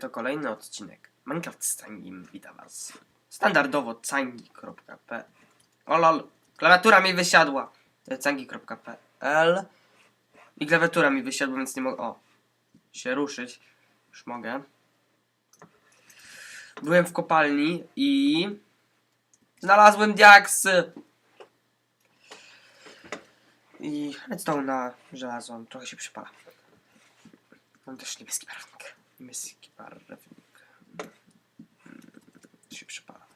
to kolejny odcinek Minecraft z Cangim. Witam was. Standardowo cangi.p O lol, klawiatura mi wysiadła. E, Cangi.pl I klawiatura mi wysiadła, więc nie mogę, o, się ruszyć. Już mogę. Byłem w kopalni i znalazłem diaksy. I redstone na żelazo, trochę się przypala. Mam też niebieski barwnik. Niebieski barwnik. Mm, się przypala.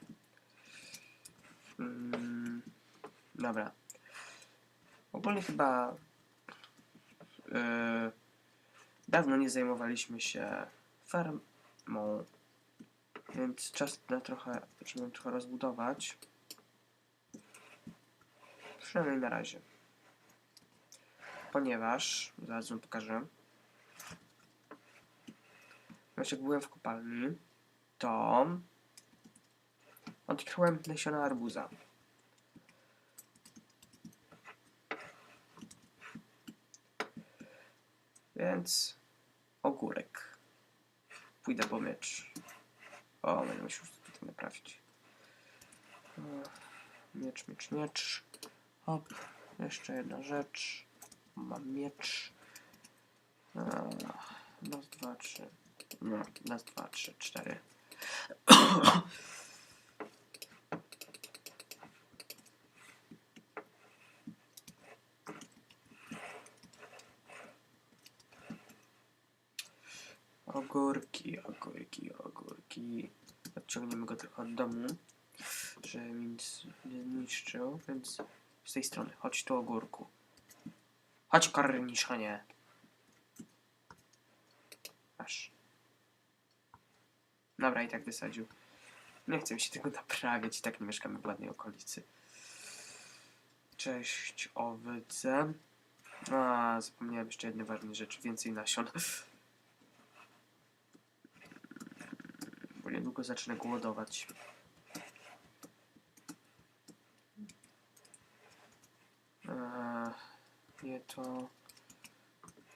Mm, dobra. Ogólnie chyba yy, dawno nie zajmowaliśmy się farmą, więc czas na trochę, żeby trochę rozbudować. Przynajmniej na razie. Ponieważ, zaraz wam pokażę. Więc jak byłem w kopalni, to odkryłem nasiona arbuza. Więc ogórek. Pójdę po miecz. O, będę musiał tutaj naprawić. Miecz, miecz, miecz. Hop, jeszcze jedna rzecz. Mam miecz. Raz, dwa, trzy. No, raz, dwa, trzy, cztery. Ogórki, ogórki, ogórki. Odciągniemy go trochę od domu, żeby nic nie zniszczył, więc z tej strony. Chodź tu ogórku. Chodź korniszonie. Masz. Dobra, i tak wysadził. Nie chcę mi się tego naprawiać, i tak nie mieszkamy w ładnej okolicy. Cześć, owyce. A, zapomniałem jeszcze jednej ważnej rzeczy. Więcej nasion. Bo niedługo zacznę głodować. Eee, nie to.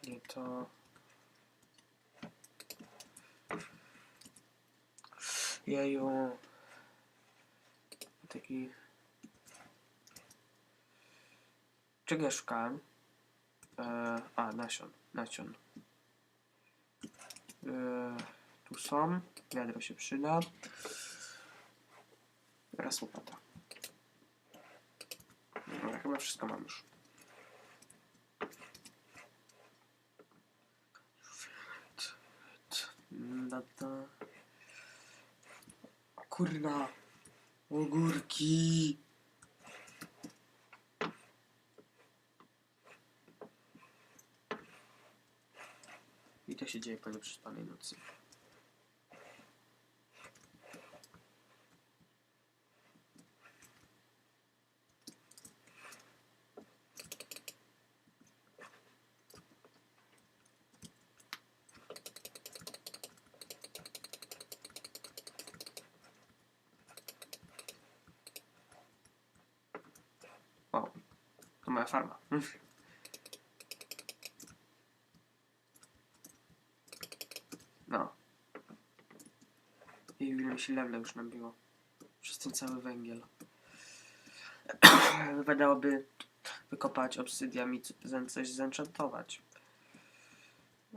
Nie to. Jeju. Taki. Czego ja szukałem? Eee, a, nasion. Nasion. Eee, tu są. Wiadro się przyda. Raz łopata. Dobra, chyba wszystko mam już. Nada. Kurna. Ogórki. I to się dzieje po nieprzespanej nocy. O, to moja farma. No. I ile mi się level już nabiło. Przez ten cały węgiel. Wypadałoby wykopać obsydian i coś zenchantować.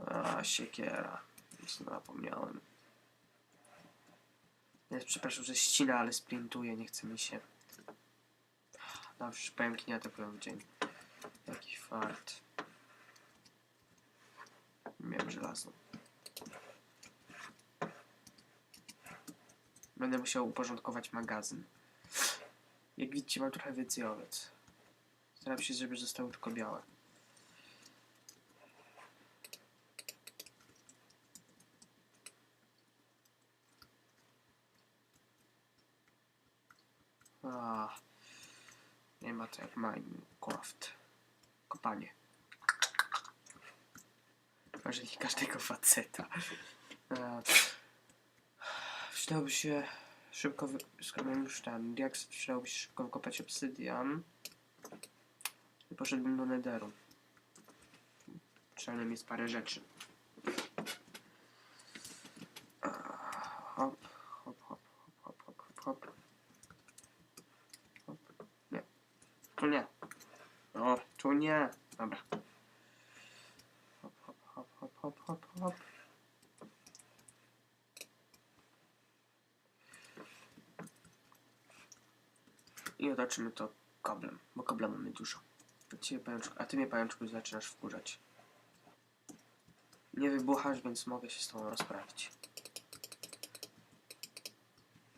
A, siekiera. Zapomniałem. Nie, przepraszam, że ścina, ale sprintuję, nie chce mi się. Dobrze, pająki nie atakują w dzień. Jaki fart. Miałem żelazo. Będę musiał uporządkować magazyn. Jak widzicie, mam trochę więcej owiec. Staram się, żeby zostały tylko białe. Ah. Nie ma to jak Minecraft. Kopanie. Marzenie każdego faceta. E, Przydałoby się szybko, wy... skoro już ten diaks, przydałoby się szybko wykopać obsydian. I poszedłbym do netheru. Przynajmniej jest parę rzeczy. Tu nie. Dobra. Hop, hop, hop, hop, hop, hop. I otoczymy to kablem, bo kabla mamy dużo. A, pajączku, a ty mnie pajączku zaczynasz wkurzać. Nie wybuchasz, więc mogę się z tobą rozprawić.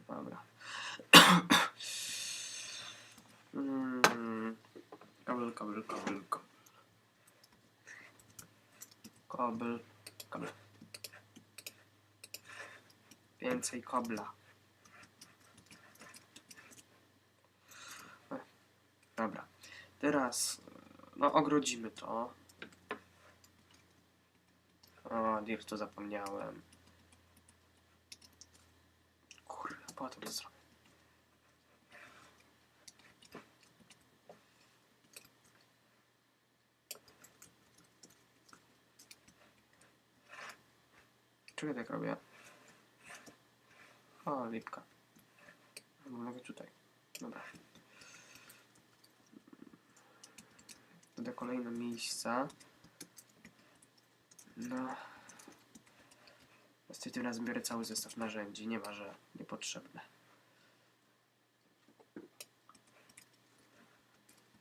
Dobra. mm. Kabel, kabel, kabel, kabel. Kabel. Więcej kabla. E, Dobra. Teraz no ogrodzimy to. O, Dirt, to zapomniałem. Kurde, potem to zrobię. Czego tak robię? O, lipka. Mogę tutaj. Dobra. Doda kolejne miejsca. No. Niestety tym razem biorę cały zestaw narzędzi. Nie ma, że niepotrzebne.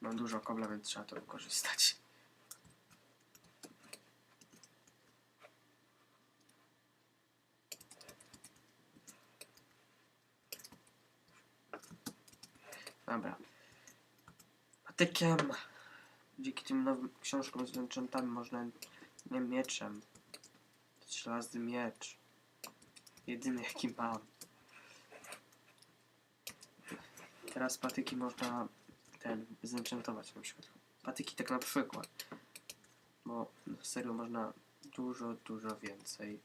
Mam dużo kobla, więc trzeba to wykorzystać. Dobra. Patykiem. Dzięki tym nowym książkom z enchantami można nie mieczem. Żelazny miecz. Jedyny jaki mam. Teraz patyki można ten zenchantować na przykład. Patyki tak na przykład. Bo serio można dużo, dużo więcej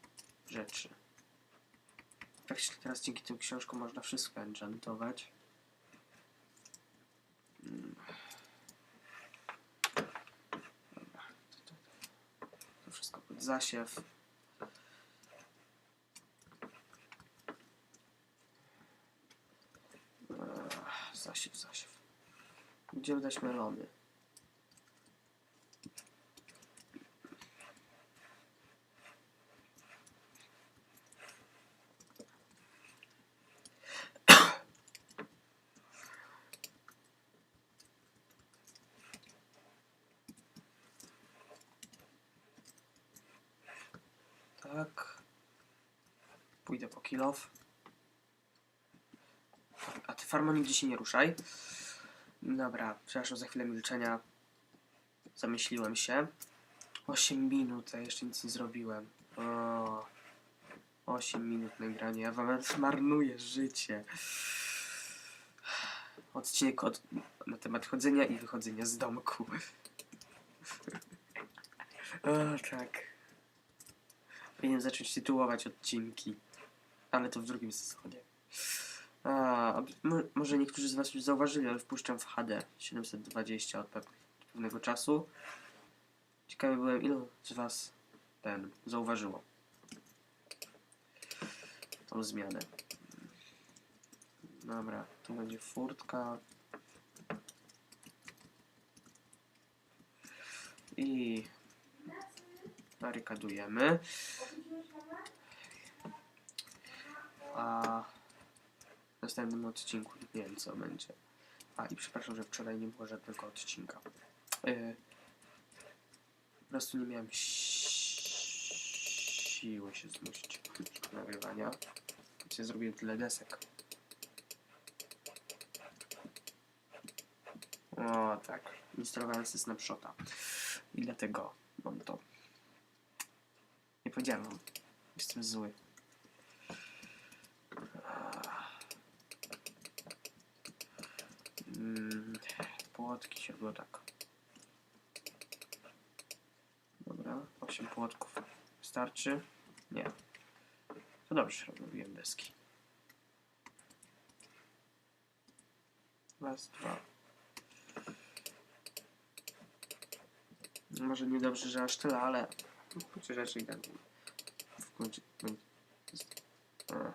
rzeczy. Tak się teraz dzięki tym książkom można wszystko enchantować. Mm. Dobra, to, to, to wszystko pod zasiew. Zasiew, zasiew. Gdzie wydać melony? Tak. Pójdę po kilof. A ty farmo nigdzie się nie ruszaj. Dobra, przepraszam za chwilę milczenia. Zamyśliłem się. 8 minut, a jeszcze nic nie zrobiłem. O, 8 minut nagrania. Ja wam marnuję życie. Odcinek od, na temat chodzenia i wychodzenia z domku. o, tak. Powinienem zacząć tytułować odcinki. Ale to w drugim sezonie. A, a mo- może niektórzy z Was już zauważyli, ale wpuszczam w HD 720 od pe- pewnego czasu. Ciekawy byłem, ilu z Was ten zauważyło tą zmianę. Dobra, tu będzie furtka. I barykadujemy. A w następnym odcinku nie wiem co będzie. A i przepraszam, że wczoraj nie było żadnego odcinka. Yy, po prostu nie miałem si- siły się zmusić do nagrywania. Więc ja zrobiłem tyle desek. O tak, instalowałem sobie Snapshota. I dlatego mam to. Nie powiedziałem wam. Jestem zły. Mm, płotki się było tak. Dobra, 8 płotków. Starczy? Nie. To dobrze, robiłem deski. Raz, dwa. Może niedobrze, że aż tyle, ale chociaż raczej tak. W końcu. A.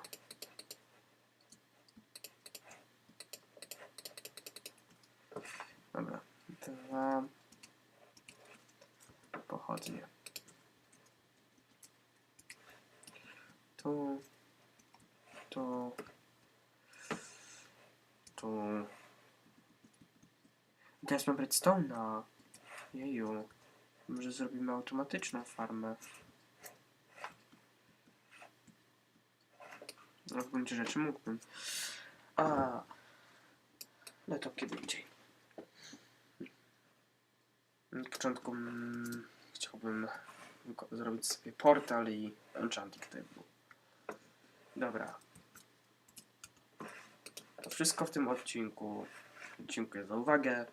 Dobra. Dwa. ładnie. Tu. Tu. Tu. Teraz mam redstone'a. Jeju. Może zrobimy automatyczną farmę. No w gruncie rzeczy mógłbym. A. No to kiedy indziej. Na początku mm, chciałbym zrobić sobie portal i enchanting table. Dobra. To wszystko w tym odcinku. Dziękuję za uwagę.